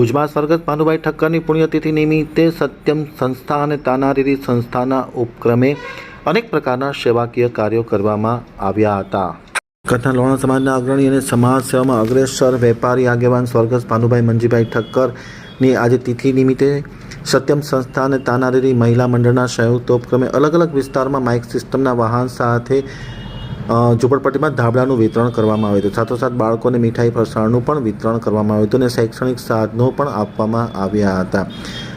ભુજમાં સ્વર્ગસ્થ ભાનુભાઈ ઠક્કરની પુણ્યતિથિ નિમિત્તે સત્યમ સંસ્થા અને તાનારીરી સંસ્થાના ઉપક્રમે અનેક પ્રકારના સેવાકીય કાર્યો કરવામાં આવ્યા હતા. કચ્છના લોણા સમાજના અગ્રણી અને સમાજ સેવામાં અગ્રેસર વેપારી આગેવાન સ્વર્ગસ્થ ભાનુભાઈ મંજીભાઈ ઠક્કરની આજે તિથિ નિમિત્તે સત્યમ સંસ્થા અને તાનારીરી મહિલા મંડળના સંયુક્ત ઉપક્રમે અલગ અલગ વિસ્તારમાં માઇક સિસ્ટમના વાહન સાથે ઝૂંપડપટ્ટીમાં ધાબળાનું વિતરણ કરવામાં આવ્યું હતું. સાથોસાથ બાળકોને મીઠાઈ, ફરસાણનું પણ વિતરણ કરવામાં આવ્યું હતું અને શૈક્ષણિક સાધનો પણ આપવામાં આવ્યા હતા.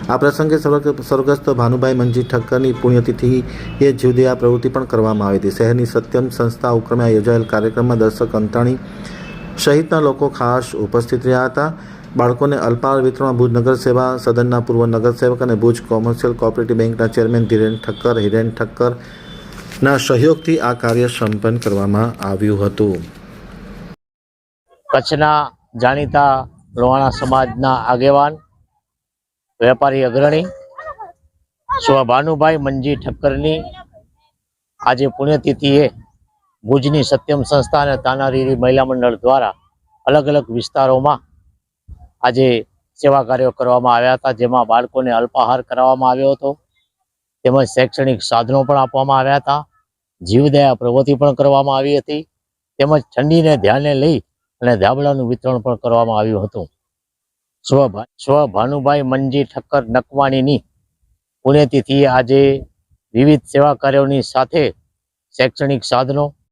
આ પ્રસંગે સ્વર્ગ- સ્વર્ગસ્થ ભાનુભાઈ મંજી ઠક્કરની પુણ્યતિથિએ જીવદયા પ્રવૃત્તિ પણ કરવામાં આવી હતી. શહેરની સત્યમ સંસ્થા ઉપક્રમે યોજાયેલ કાર્યક્રમમાં દર્શક અંતાણી સહિતના લોકો ખાસ ઉપસ્થિત રહ્યા હતા. બાળકોને અલ્પાર વિતરણમાં ભુજ નગર સેવા સદનના પૂર્વ નગરસેવક અને ભુજ કોમર્શિયલ કોઓપરેટિવ બેંકના ચેરમેન ધીરેન ઠક્કર, હિરેન ઠક્કર ના સહયોગથી આ કાર્ય સંપન્ન કરવામાં આવ્યું હતું. કચ્છના જાણીતા લોહાણા સમાજના આગેવાન, વેપારી અગ્રણી સ્વ ભાનુભાઈ મંજી ઠક્કરની આજે પુણ્યતિથિએ ભુજની સત્યમ સંસ્થા અને તાનારીરી મહિલા મંડળ દ્વારા અલગ અલગ વિસ્તારોમાં આજે સેવા કાર્યો કરવામાં આવ્યા હતા, જેમાં બાળકોને અલ્પાહાર કરાવવામાં આવ્યો હતો. તેમજ શૈક્ષણિક સાધનો પણ આપવામાં આવ્યા હતા. જીવદયા પ્રવૃત્તિ પણ કરવામાં આવી હતી. તેમજ ઠંડીને ધ્યાને લઈ અને ધાબળાનું વિતરણ પણ કરવામાં આવ્યું હતું. સ્વ ભા- સ્વ ભાનુભાઈ મંજી ઠક્કર નકવાણીની પુણ્યતિથિએ આજે વિવિધ સેવા કાર્યોની સાથે શૈક્ષણિક સાધનો